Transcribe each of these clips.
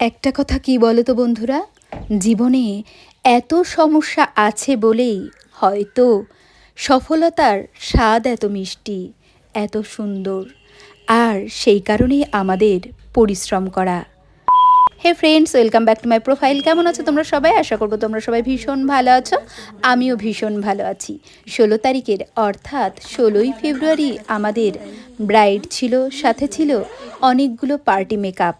একটা কথা কি বলো তো বন্ধুরা? জীবনে এত সমস্যা আছে বলেই হয়তো সফলতার স্বাদ এত মিষ্টি, এত সুন্দর, আর সেই কারণেই আমাদের পরিশ্রম করা। Hey friends welcome back to my profile কেমন আছো তোমরা সবাই? আশা করব তোমরা সবাই ভীষণ ভালো আছো। আমিও ভীষণ ভালো আছি। ষোলো তারিখের, অর্থাৎ ষোলোই ফেব্রুয়ারি আমাদের ব্রাইড ছিল, সাথে ছিল অনেকগুলো পার্টি মেকআপ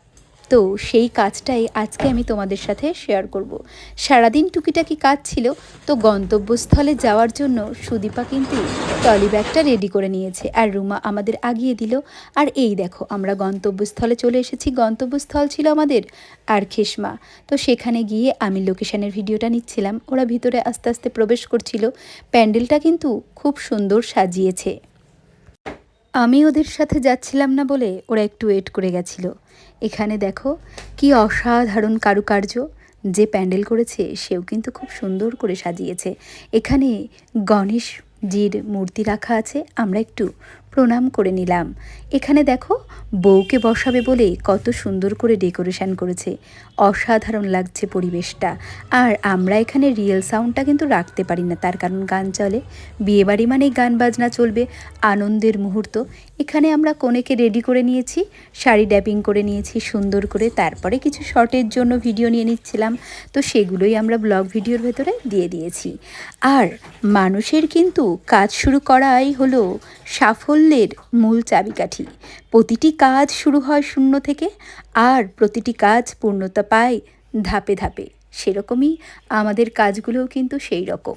তো সেই কাজটাই আজকে আমি তোমাদের সাথে শেয়ার করব। সারাদিন টুকিটাকি কাজ ছিল, তো গন্তব্যস্থলে যাওয়ার জন্য সুদীপা কিন্তু টলি ব্যাগটা রেডি করে নিয়েছে আর রুমা আমাদের আগিয়ে দিল। আর এই দেখো, আমরা গন্তব্যস্থলে চলে এসেছি। গন্তব্যস্থল ছিল আমাদের আর খেসমা তো সেখানে গিয়ে আমি লোকেশানের ভিডিওটা নিচ্ছিলাম। ওরা ভিতরে আস্তে আস্তে প্রবেশ করছিল। প্যান্ডেলটা কিন্তু খুব সুন্দর সাজিয়েছে। আমি ওদের সাথে যাচ্ছিলাম না বলে ওরা একটু ওয়েট করে গেছিল। এখানে দেখো কি অসাধারণ কারুকার্য। যে প্যান্ডেল করেছে সেও কিন্তু খুব সুন্দর করে সাজিয়েছে। এখানে গণেশজির মূর্তি রাখা আছে। আমরা একটু প্রণাম করে নিলাম। এখানে দেখো, বউকে বসাবে বলে কত সুন্দর করে ডেকোরেশন করেছে। অসাধারণ লাগছে পরিবেশটা। আর আমরা এখানে রিয়েল সাউন্ডটা কিন্তু রাখতে পারি না, তার কারণ গান চলে। বিয়েবাড়ি মানেই গান বাজনা চলবে, আনন্দের মুহূর্ত। এখানে আমরা কনেকে রেডি করে নিয়েছি, শাড়ি ড্যাপিং করে নিয়েছি সুন্দর করে। তারপরে কিছু শর্টের জন্য ভিডিও নিয়ে নিচ্ছিলাম, তো সেগুলোই আমরা ব্লগ ভিডিওর ভেতরে দিয়ে দিয়েছি। আর মানুষের কিন্তু কাজ শুরু করাই হলো সাফল্যের মূল চাবিকাঠি। প্রতিটি কাজ শুরু হয় শূন্য থেকে, আর প্রতিটি কাজ পূর্ণতা পায় ধাপে ধাপে। সেরকমই আমাদের কাজগুলোও কিন্তু সেই রকম।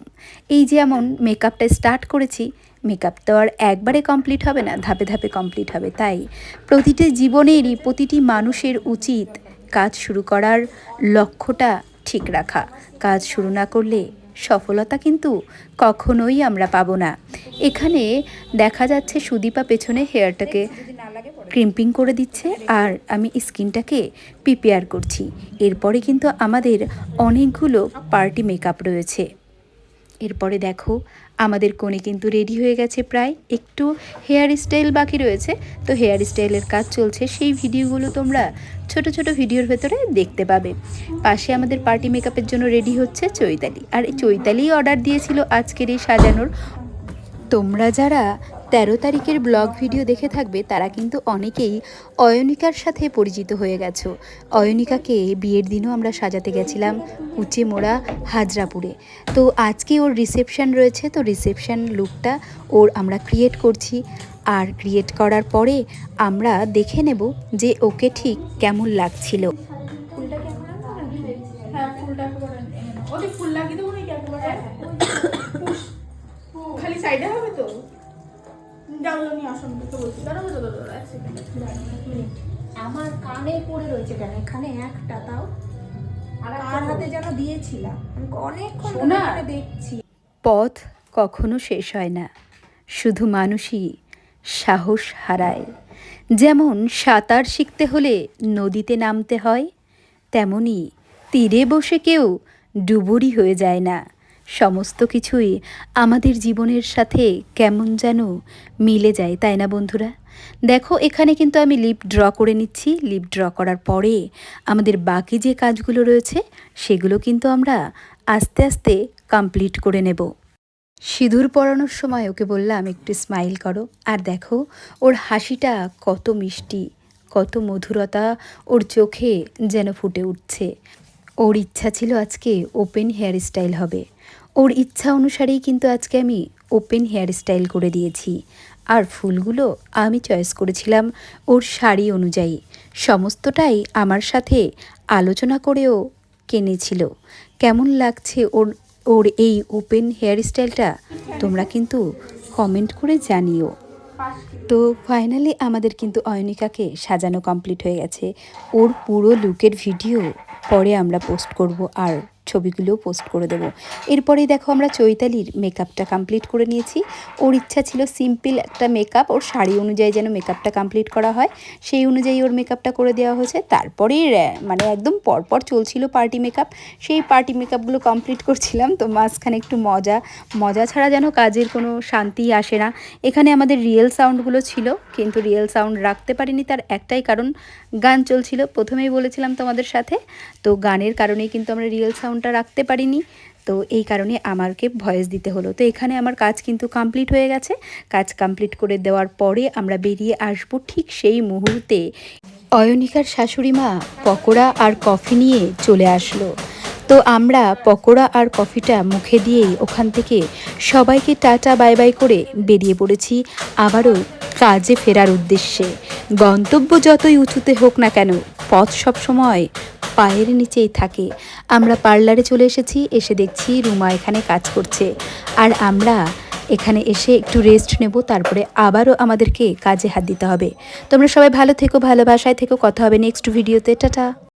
এই যেমন মেকআপটা স্টার্ট করেছি, মেকআপ তো আর একবারে কমপ্লিট হবে না, ধাপে ধাপে কমপ্লিট হবে। তাই প্রতিটি জীবনেরই প্রতিটি মানুষের উচিত কাজ শুরু করার লক্ষ্যটা ঠিক রাখা। কাজ শুরু না করলে সফলতা কিন্তু কখনোই আমরা পাবো না। এখানে দেখা যাচ্ছে সুদীপা পেছনে হেয়ারটাকে ক্রিম্পিং করে দিচ্ছে আর আমি স্কিনটাকে প্রিপেয়ার করছি। এরপরে কিন্তু আমাদের অনেকগুলো পার্টি মেকআপ রয়েছে। এরপরে দেখো, আমাদের কোণে কিন্তু রেডি হয়ে গেছে প্রায় একটু হেয়ার স্টাইল বাকি রয়েছে। তো হেয়ার স্টাইলের কাজ চলছে, সেই ভিডিওগুলো তোমরা ছোট ছোট ভিডিওর ভেতরে দেখতে পাবে। পাশে আমাদের পার্টি মেকআপের জন্য রেডি হচ্ছে চৈতালি। আর এই চৈতালি অর্ডার দিয়েছিল আজকের এই সাজানোর। তোমরা যারা তেরো তারিখের ব্লগ ভিডিও দেখে থাকবে তারা কিন্তু অনেকেই অয়নিকার সাথে পরিচিত হয়ে গেছো। অয়নিকাকে বিয়ের দিনও আমরা সাজাতে গেছিলাম কুচে মোড়া হাজরাপুরে। তো আজকে ওর রিসেপশন রয়েছে, তো রিসেপশান লুকটা ওর আমরা ক্রিয়েট করছি। আর ক্রিয়েট করার পরে আমরা দেখে নেব যে ওকে ঠিক কেমন লাগছিল। খালি সাইডে হবে তো জানলো নি আসন তো বলছি। দাঁড়াবো তো দাঁড়াবো এক সেকেন্ড আমার কানে পড়ে রয়েছে কেন? এখানে একটা তাও। আর হাতে যেন দিয়েছিলাম। আমি অনেকক্ষণ ধরে সোনা? এখানে দেখছি। পথ কখনো শেষ হয় না। শুধু মানুষই সাহস হারায়। যেমন সাঁতার শিখতে হলে নদীতে নামতে হয় তেমনি তীরে বসে কেউ ডুবুরি হয়ে যায় না। সমস্ত কিছুই আমাদের জীবনের সাথে কেমন যেন মিলে যায়, তাই না বন্ধুরা? দেখো, এখানে কিন্তু আমি লিপ ড্র করে নিচ্ছি। লিপ ড্র করার পরে আমাদের বাকি যে কাজগুলো রয়েছে, সেগুলো কিন্তু আমরা আস্তে আস্তে কমপ্লিট করে নেব। সিঁদুর পরানোর সময় ওকে বললাম, একটু স্মাইল করো। আর দেখো, ওর হাসিটা কত মিষ্টি, কত মধুরতা ওর চোখে যেন ফুটে উঠছে। ওর ইচ্ছা ছিল আজকে ওপেন হেয়ার স্টাইল হবে। ওর ইচ্ছা অনুসারেই কিন্তু আজকে আমি ওপেন হেয়ার স্টাইল করে দিয়েছি। আর ফুলগুলো আমি চয়েস করেছিলাম ওর শাড়ি অনুযায়ী। সমস্তটাই আমার সাথে আলোচনা করেও কিনেছিল। কেমন লাগছে ওর ওর এই ওপেন হেয়ার স্টাইলটা তোমরা কিন্তু কমেন্ট করে জানিও। তো ফাইনালি আমাদের কিন্তু অয়নিকাকে সাজানো কমপ্লিট হয়ে গেছে। ওর পুরো লুকের ভিডিও পরে আমরা পোস্ট করব। আর ছবিগুলোও পোস্ট করে দেবো। এরপরেই দেখো আমরা চৈতালির মেকআপটা কমপ্লিট করে নিয়েছি। ওর ইচ্ছা ছিল সিম্পল একটা মেকআপ, ওর শাড়ি অনুযায়ী যেন মেকআপটা কমপ্লিট করা হয়। সেই অনুযায়ী ওর মেকআপটা করে দেওয়া হয়েছে। তারপরেই মানে একদম পরপর চলছিল পার্টি মেকআপ সেই পার্টি মেকআপগুলো কমপ্লিট করছিলাম। তো মাঝখানে একটু মজা মজা ছাড়া যেন কাজের কোনো শান্তি আসে না। এখানে আমাদের রিয়েল সাউন্ডগুলো ছিল, কিন্তু রিয়েল সাউন্ড রাখতে পারিনি তার একটাই কারণ, গান চলছিল। প্রথমেই বলেছিলাম তোমাদের সাথে। তো গানের কারণেই কিন্তু আমরা রিয়েল সাউন্ডটা রাখতে পারিনি। তো এই কারণে আমাকে ভয়েস দিতে হলো। তো এখানে আমার কাজ কিন্তু কমপ্লিট হয়ে গেছে। কাজ কমপ্লিট করে দেওয়ার পরে আমরা বেরিয়ে আসব ঠিক সেই মুহূর্তে। অয়নিকার শাশুড়ি মা পকোড়া আর কফি নিয়ে চলে আসলো। তো আমরা পকোড়া আর কফিটা মুখে দিয়েই ওখান থেকে সবাইকে টাটা, বাই বাই করে বেরিয়ে পড়েছি আবারও কাজে ফেরার উদ্দেশ্যে। গন্তব্য যতই উঁচুতে হোক না কেন, পথ সবসময় পায়ের নিচেই থাকে। আমরা পার্লারে চলে এসেছি, এসে দেখছি রুমা এখানে কাজ করছে। আর আমরা এখানে এসে একটু রেস্ট নেব, তারপরে আবারও আমাদেরকে কাজে হাত দিতে হবে। তোমরা সবাই ভালো থেকো, ভালোবাসায় থেকো, কথা হবে নেক্সট ভিডিওতে টাটা!